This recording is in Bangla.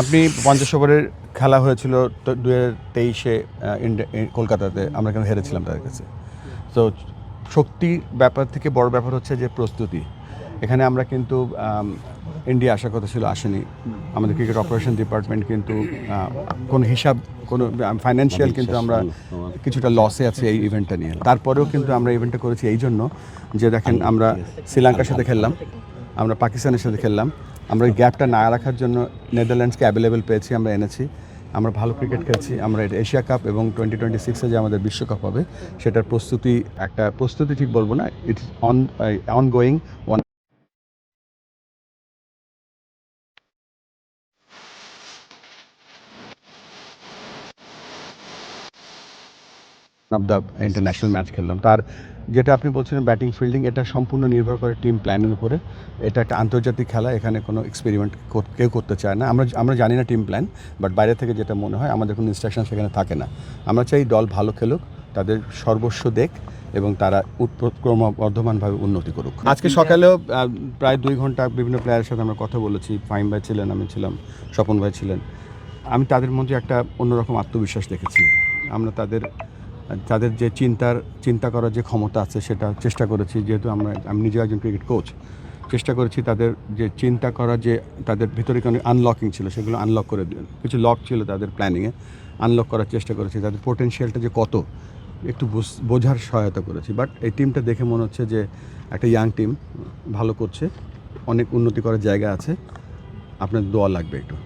আপনি পঞ্চাশ ওভারের খেলা হয়েছিল দু হাজার তেইশে কলকাতাতে। আমরা কেন হেরেছিলাম তাদের কাছে। তো শক্তির ব্যাপার থেকে বড় ব্যাপার হচ্ছে যে প্রস্তুতি। এখানে আমরা কিন্তু ইন্ডিয়া আসার কথা ছিল, আসেনি। আমাদের ক্রিকেট অপারেশন ডিপার্টমেন্ট কিন্তু কোনো হিসাব, কোনো ফাইন্যান্সিয়াল কিন্তু আমরা কিছুটা লসে আছে এই ইভেন্টটা নিয়ে। তারপরেও কিন্তু আমরা ইভেন্টটা করেছি এই জন্য যে দেখেন আমরা শ্রীলঙ্কার সাথে খেললাম, আমরা পাকিস্তানের সাথে খেললাম। আমরা ওই গ্যাপটা না রাখার জন্য নেদারল্যান্ডসকে অ্যাভেলেবেল পেয়েছি, আমরা এনেছি। আমরা ভালো ক্রিকেট খেলছি, আমরা এশিয়া কাপ এবং টোয়েন্টি টোয়েন্টি সিক্সে যে আমাদের বিশ্বকাপ হবে, সেটার প্রস্তুতি, একটা প্রস্তুতি ঠিক বলব না it's on on going one of the international match খেললাম। তার যেটা আপনি বলছিলেন ব্যাটিং ফিল্ডিং এটা সম্পূর্ণ নির্ভর করে টিম প্ল্যানের উপরে। এটা একটা আন্তর্জাতিক খেলা, এখানে কোনো এক্সপেরিমেন্ট কেউ করতে চায় না। আমরা আমরা জানি না টিম প্ল্যান বাট বাইরে থেকে যেটা মনে হয়, আমাদের কোনো ইনস্ট্রাকশন সেখানে থাকে না। আমরা চাই দল ভালো খেলুক, তাদের সর্বস্ব দেখ, এবং তারা ক্রমবর্ধমানভাবে উন্নতি করুক। আজকে সকালেও প্রায় দুই ঘণ্টা বিভিন্ন প্লেয়ারের সাথে আমরা কথা বলেছি। ফাইম ভাই ছিলেন, আমি ছিলাম, স্বপন ভাই ছিলেন। আমি তাদের মধ্যে একটা অন্যরকম আত্মবিশ্বাস দেখেছি। আমরা তাদের তাদের যে চিন্তার, চিন্তা করার যে ক্ষমতা আছে সেটা চেষ্টা করেছি, যেহেতু আমরা, আমি নিজে একজন ক্রিকেট কোচ চেষ্টা করেছি তাদের যে চিন্তা করার যে, তাদের ভিতরে কোনো আনলকিং ছিল, সেগুলো আনলক করে কিছু লক ছিল তাদের প্ল্যানিংয়ে আনলক করার চেষ্টা করেছি। তাদের পোটেনশিয়ালটা যে কত, একটু বুঝ- বোঝার সহায়তা করেছি। বাট এই টিমটা দেখে মনে হচ্ছে যে, একটা ইয়াং টিম ভালো করছে, অনেক উন্নতি করার জায়গা আছে। আপনার দোয়া লাগবে একটু।